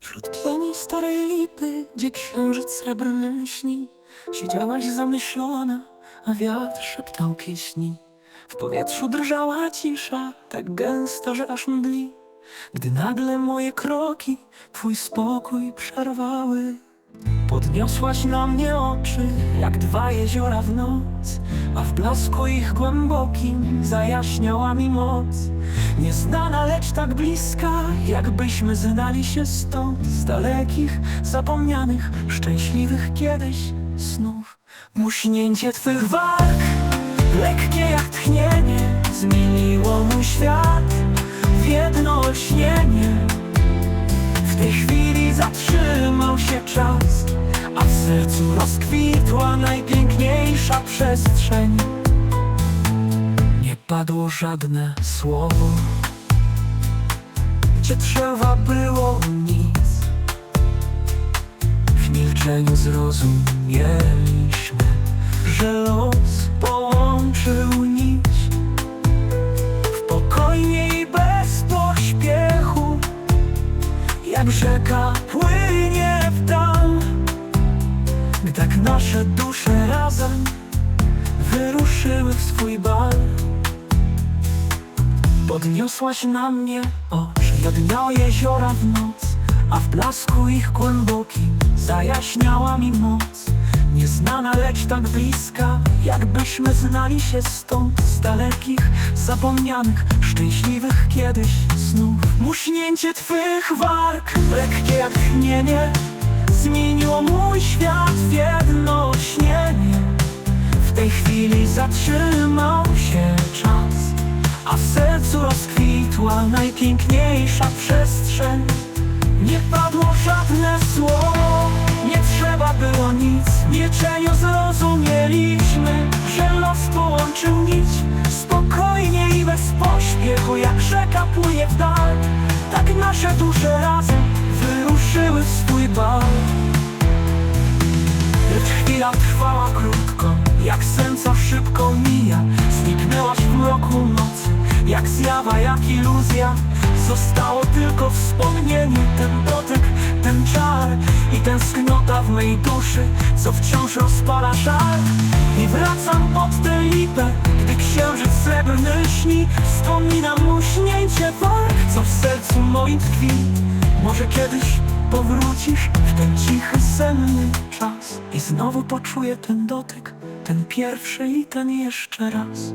Wśród tłeni starej lipy, gdzie księżyc srebrny śni Siedziałaś zamyślona, a wiatr szeptał pieśni. W powietrzu drżała cisza, tak gęsta, że aż mdli. Gdy nagle moje kroki twój spokój przerwały Podniosłaś na mnie oczy, jak dwa jeziora w noc A w blasku ich głębokim zajaśniała mi moc. Nieznana, lecz tak bliska, jakbyśmy znali się stąd Z dalekich, zapomnianych, szczęśliwych kiedyś snów. Muśnięcie twych warg, lekkie jak tchnienie Zmieniło mój świat się czas, a w sercu rozkwitła najpiękniejsza przestrzeń. Nie padło żadne słowo, gdzie trzeba było nic. W milczeniu zrozumieliśmy, że los połączył nić. W pokoju jak rzeka płynie tak nasze dusze razem Wyruszyły w swój bal. Podniosłaś na mnie oczy Jak dnia jeziora w noc A w blasku ich głębokim Zajaśniała mi moc. Nieznana, lecz tak bliska Jakbyśmy znali się stąd Z dalekich, zapomnianych Szczęśliwych kiedyś snów Muśnięcie twych warg Lekkie jak tchnienie Zmieniło mój świat w jedno śnienie W tej chwili zatrzymał się czas A w sercu rozkwitła najpiękniejsza przestrzeń. Nie padło żadne słowo Nie trzeba było nic. W milczeniu zrozumieliśmy Że los połączył nić. Spokojnie i bez pośpiechu Jak rzeka płynie w dal. Tak nasze dusze razem Wyruszyły w swój bal Lecz chwila trwała krótko Jak sen co szybko mija. Zniknęłaś w mroku nocy Jak zjawa, jak iluzja. Zostało tylko wspomnienie Ten dotyk, ten czar I tęsknota w mej duszy Co wciąż rozpala żar I wracam pod tę lipę Gdy księżyc srebrny śni Wspominam uśnięcie warg Co w sercu moim tkwi. Może kiedyś powrócisz w ten cichy, senny czas I znowu poczuję ten dotyk Ten pierwszy i ten jeszcze raz